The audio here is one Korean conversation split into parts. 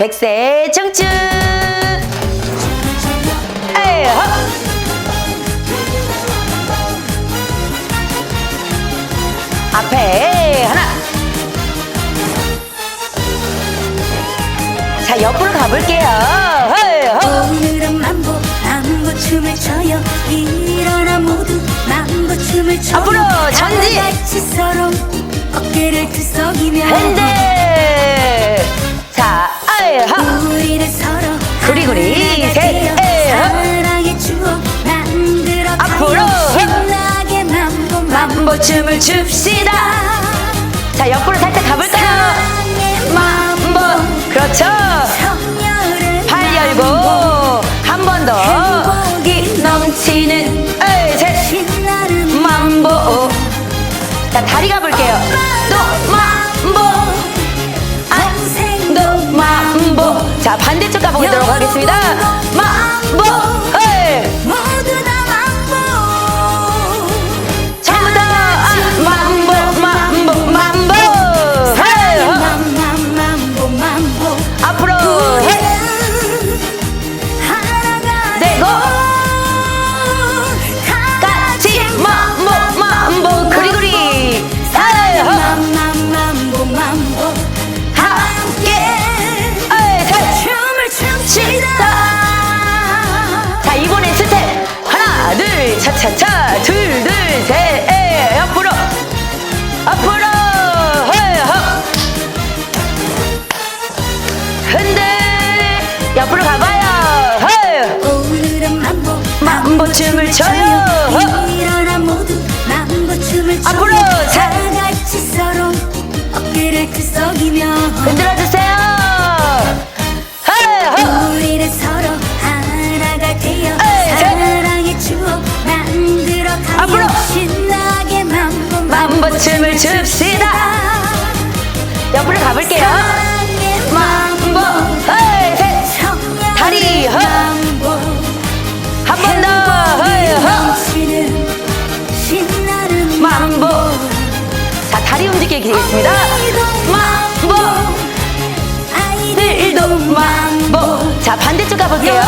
백세 청춘. 헛 앞에 하나. 자 옆으로 가볼게요. 오늘은 mambo mambo 춤을 춰요. 일어나 모두 mambo 춤을 춰요. 앞으로 전진! 같이 서로 어깨를 들썩이며 핸들 춤을 춥시다. 자 옆으로 살짝 가볼까요? mambo 그렇죠. 팔 열고 한 번 더. 기 넘치는 에이 셋 mambo 자 다리 가볼게요. 또 평생도 또 mambo 자 반대쪽 가보도록 하겠습니다 차차차 둘둘셋 에이, 옆으로 앞으로 헤이, 헉. 흔들 옆으로 가봐요 헤이. 오늘은 mambo mambo 춤을 춰요 헉. 일어나 모두 mambo 춤을 춰요 앞으로, 자. 다 같이 서로 어깨를 들썩이며 흔들어주세요 옆으로 가볼게요. mambo 헤이, 셋. 다리, 헉. mambo 한번 더. 헤이, 헉. mambo 자 다리 움직이기 되겠습니다. mambo 아이들도 일도 mambo 자 반대쪽 가볼게요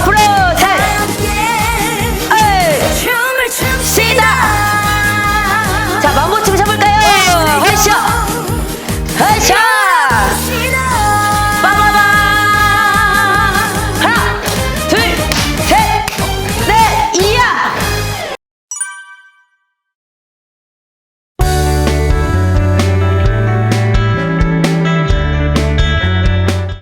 afraid.